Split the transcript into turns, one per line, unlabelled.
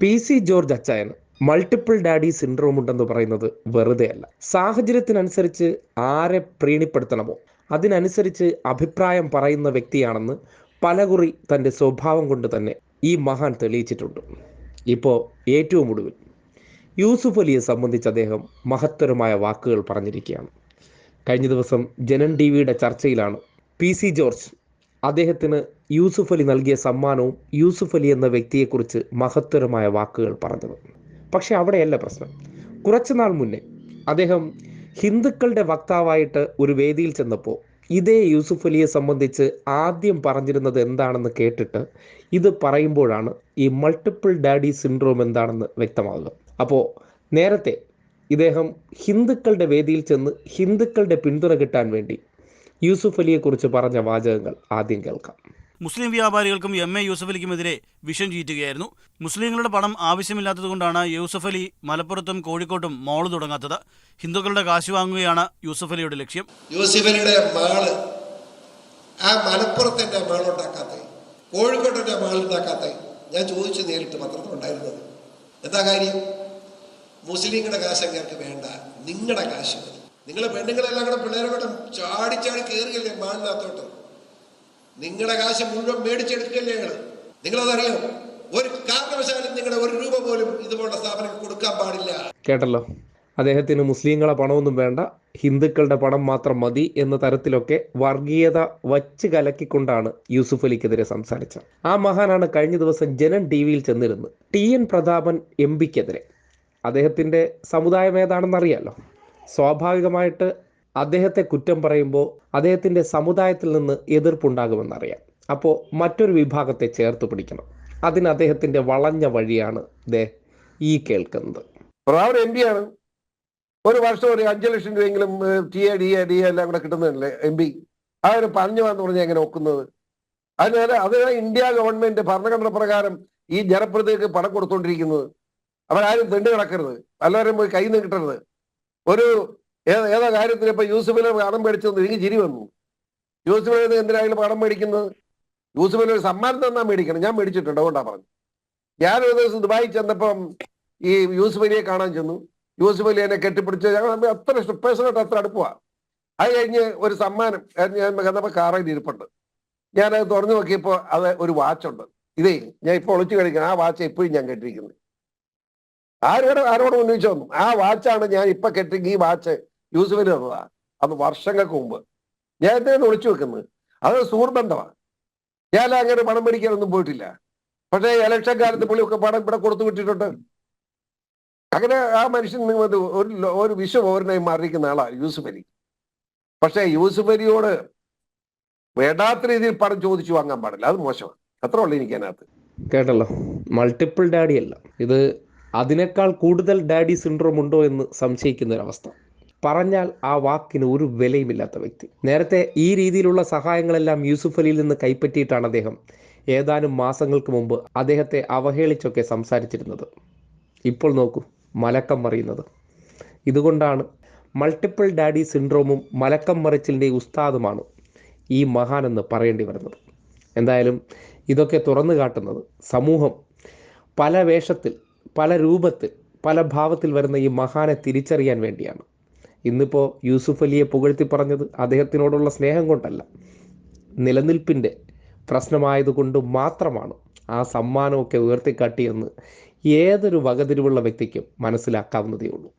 P C George അച്ചായൻ multiple daddy syndrome ഉണ്ടെന്ന് പറയുന്നത് വെറുതെ അല്ല സാഹചര്യത്തിനനുസരിച്ച് ആരെ പ്രീണിപ്പെടുത്തണമോ? അതിനനുസരിച്ച് അഭിപ്രായം പറയുന്ന വ്യക്തിയാണെന്ന് പലകുറി തന്റെ സ്വഭാവം കൊണ്ട് തന്നെ ഈ മഹാൻ തെളിയിച്ചിട്ടുണ്ട്. ഇപ്പോൾ ഏറ്റവും ഒടുവിൽ യൂസുഫ് അലിയെ സംബന്ധിച്ച് അദ്ദേഹം മഹത്തരമായ വാക്കുകൾ പറഞ്ഞിരിക്കുകയാണ്. കഴിഞ്ഞ ദിവസം ജനൻ ടി വിയുടെ ചർച്ചയിലാണ് പി സി ജോർജ് അദ്ദേഹത്തിന് യൂസുഫ് അലി നൽകിയ സമ്മാനവും യൂസുഫ് അലി എന്ന വ്യക്തിയെക്കുറിച്ച് മഹത്തരമായ വാക്കുകൾ പറഞ്ഞത്. പക്ഷെ അവിടെയല്ല പ്രശ്നം. കുറച്ചു നാൾ മുന്നേ അദ്ദേഹം ഹിന്ദുക്കളുടെ വക്താവായിട്ട് ഒരു വേദിയിൽ ചെന്നപ്പോൾ ഇതേ യൂസുഫ് അലിയെ സംബന്ധിച്ച് ആദ്യം പറഞ്ഞിരുന്നത് എന്താണെന്ന് കേട്ടിട്ട് ഇത് പറയുമ്പോഴാണ് ഈ മൾട്ടിപ്പിൾ ഡാഡി സിൻഡ്രോം എന്താണെന്ന് വ്യക്തമാകുക അപ്പോൾ നേരത്തെ ഇദ്ദേഹം ഹിന്ദുക്കളുടെ വേദിയിൽ ചെന്ന് ഹിന്ദുക്കളുടെ പിന്തുണ കിട്ടാൻ വേണ്ടി യൂസുഫ് അലിയെക്കുറിച്ച് പറഞ്ഞ വാചകങ്ങൾ ആദ്യം കേൾക്കാം.
മുസ്ലിം വ്യാപാരികൾക്കും എം എ യൂസഫ് അലിക്കുമെതിരെ വിഷം ചീറ്റുകയായിരുന്നു. മുസ്ലിങ്ങളുടെ പണം ആവശ്യമില്ലാത്തതുകൊണ്ടാണ് യൂസഫ് അലി മലപ്പുറത്തും കോഴിക്കോട്ടും മോൾ തുടങ്ങാത്തത്. ഹിന്ദുക്കളുടെ കാശ് വാങ്ങുകയാണ് യൂസഫ് അലിയുടെ ലക്ഷ്യം.
യൂസഫലിയുടെ മാൾ ആ മലപ്പുറത്തിന്റെ മാൾ ഉണ്ടാക്കാത്ത കോഴിക്കോട്ടിന്റെ മാൾ ഉണ്ടാക്കാത്ത ഞാൻ ചോദിച്ചു നേരിട്ട് പത്രത്തിലുണ്ടായിരുന്നത് എന്താ കാര്യം? മുസ്ലിങ്ങളുടെ കാശ് വേണ്ട. നിങ്ങളുടെ കാശ് മതി. നിങ്ങളെ പെണ്ണുങ്ങളെല്ലാം കൂടെ പിള്ളേരെ കൂടെ ചാടിച്ചാടി ചാടി കയറിയല്ലേ മാളിനകത്തോട്ട് നിങ്ങളുടെ കാശ് മുഴുവൻ മേടിച്ചെടുക്കല്ലേ നിങ്ങൾ നിങ്ങളതറിയോ? ഒരു കാരണവശാലും നിങ്ങളുടെ ഒരു രൂപ പോലും ഇതുപോലുള്ള സ്ഥാപനം കൊടുക്കാൻ പാടില്ല.
കേട്ടല്ലോ. അദ്ദേഹത്തിന് മുസ്ലിങ്ങളെ പണമൊന്നും വേണ്ട. ഹിന്ദുക്കളുടെ പണം മാത്രം മതി എന്ന തരത്തിലൊക്കെ വർഗീയത വച്ച് കലക്കിക്കൊണ്ടാണ് യൂസുഫ് അലിക്കെതിരെ സംസാരിച്ചത്. ആ മഹാനാണ് കഴിഞ്ഞ ദിവസം ജനൻ ടി വിയിൽ ചെന്നിരുന്നത് ടി എൻ പ്രതാപൻ എം പിക്കെതിരെ. അദ്ദേഹത്തിന്റെ സമുദായം ഏതാണെന്നറിയാലോ? സ്വാഭാവികമായിട്ട് അദ്ദേഹത്തെ കുറ്റം പറയുമ്പോൾ അദ്ദേഹത്തിന്റെ സമുദായത്തിൽ നിന്ന് എതിർപ്പുണ്ടാകുമെന്നറിയാം. അപ്പോൾ മറ്റൊരു വിഭാഗത്തെ ചേർത്ത് പിടിക്കണം. അതിന് അദ്ദേഹത്തിന്റെ വളഞ്ഞ വഴിയാണ് ദേ ഈ കേൾക്കുന്നത്.
എം പി ആണ്. ഒരു വർഷം ഒരു അഞ്ചു ലക്ഷം രൂപയെങ്കിലും T A D A D എല്ലാം കൂടെ കിട്ടുന്നതല്ലേ എം പി അതിന് പറഞ്ഞു വന്നു പറഞ്ഞാൽ എങ്ങനെ ഒക്കുന്നത്? അതിനാൽ അത് ഇന്ത്യ ഗവൺമെന്റ് ഭരണഘടന പ്രകാരം ഈ ജനപ്രതിക്ക് പണം കൊടുത്തോണ്ടിരിക്കുന്നത്. അവരാരും തെണ്ടു കിടക്കരുത് എല്ലാവരും പോയി കയ്യിൽ നിന്ന് കിട്ടരുത്. ഒരു ഏ- ഏതാ കാര്യത്തിന് ഇപ്പൊ യൂസുഫിനെ പണം മേടിച്ചത് എനിക്ക് ചിരി വന്നു. യൂസുഫിനെ എന്തിനായാലും പണം മേടിക്കുന്നത്? യൂസുഫിന് ഒരു സമ്മാനം തന്നാ മേടിക്കണം. ഞാൻ മേടിച്ചിട്ടുണ്ട് അതുകൊണ്ടാ പറഞ്ഞു ഞാൻ ഒരു ദിവസം ദുബായി ചെന്നപ്പം ഈ യൂസുഫ് അലിയെ കാണാൻ ചെന്നു. യൂസുഫ് അലി എന്നെ കെട്ടിപ്പിടിച്ച് ഞങ്ങൾ അത്ര പേഴ്സണായിട്ട് അത്ര അടുപ്പമാണ് അത് കഴിഞ്ഞ് ഒരു സമ്മാനം ഞാൻ കണ്ടപ്പോൾ കാറയിൽ ഇരിപ്പുണ്ട്. ഞാനത് തുറന്നു നോക്കിയപ്പോൾ അത് ഒരു വാച്ചുണ്ട് ഇതേ ഞാൻ ഇപ്പോൾ ഒളിച്ചു കഴിക്കണം ആ വാച്ച് ഇപ്പോഴും ഞാൻ കെട്ടിയിരിക്കുന്നത് ആരോട് ആരോട് ഉന്നയിച്ചു വന്നു. ആ വാച്ചാണ് ഞാൻ ഇപ്പൊ കെട്ടി ഈ വാച്ച് യൂസുഫിന് അത് വർഷങ്ങൾക്ക് മുമ്പ്. ഞാൻ എന്തിനാണ് ഒളിച്ചു വെക്കുന്നത്? അത് സുഹൃബന്ധമാണ് ഞാൻ അങ്ങനെ പണം മേടിക്കാനൊന്നും പോയിട്ടില്ല. പക്ഷേ ഇലക്ഷൻ കാലത്ത് പുള്ളിയൊക്കെ പണം ഇവിടെ കൊടുത്തു വിട്ടിട്ടുണ്ട്. അങ്ങനെ ആ മനുഷ്യൻ ഒരു ഒരു വിഷം പൗരനായി മാറിയിരിക്കുന്ന ആളാണ് യൂസുഫ് അലി. പക്ഷേ യൂസുഫ് വേണ്ടാത്ത രീതിയിൽ പണം ചോദിച്ചു വാങ്ങാൻ പാടില്ല. അത് മോശമാണ്. അത്ര ഉള്ളു എനിക്ക് അതിനകത്ത്.
കേട്ടല്ലോ. മൾട്ടിപ്പിൾ ഡാഡി അല്ല. ഇത് അതിനേക്കാൾ കൂടുതൽ ഡാഡി സിൻഡ്രോം ഉണ്ടോ എന്ന് സംശയിക്കുന്ന ഒരവസ്ഥ. പറഞ്ഞാൽ ആ വാക്കിന് ഒരു വിലയുമില്ലാത്ത വ്യക്തി. നേരത്തെ ഈ രീതിയിലുള്ള സഹായങ്ങളെല്ലാം യൂസുഫ് അലിയിൽ നിന്ന് കൈപ്പറ്റിയിട്ടാണ് അദ്ദേഹം. ഏതാനും മാസങ്ങൾക്ക് മുമ്പ് അദ്ദേഹത്തെ അവഹേളിച്ചൊക്കെ സംസാരിച്ചിരുന്നത്. ഇപ്പോൾ നോക്കൂ മലക്കം മറിയുന്നത്. ഇതുകൊണ്ടാണ് മൾട്ടിപ്പിൾ ഡാഡി സിൻഡ്രോമും മലക്കം മറിച്ചിലിന്റെ ഉസ്താദുമാണ് ഈ മഹാനെന്ന് പറയേണ്ടി വരുന്നത്. എന്തായാലും ഇതൊക്കെ തുറന്നു കാട്ടുന്നത് സമൂഹം പല വേഷത്തിൽ പല രൂപത്തിൽ പല ഭാവത്തിൽ വരുന്ന ഈ മഹാനെ തിരിച്ചറിയാൻ വേണ്ടിയാണ്. ഇന്നിപ്പോൾ യൂസുഫ് അലിയെ പുകഴ്ത്തി പറഞ്ഞത് അദ്ദേഹത്തിനോടുള്ള സ്നേഹം കൊണ്ടല്ല. നിലനിൽപ്പിന്റെ പ്രശ്നമായതുകൊണ്ട് മാത്രമാണ് ആ സമ്മാനമൊക്കെ ഉയർത്തിക്കാട്ടിയെന്ന് ഏതൊരു വകതിരിവുള്ള വ്യക്തിക്കും മനസ്സിലാക്കാവുന്നതേ ഉള്ളൂ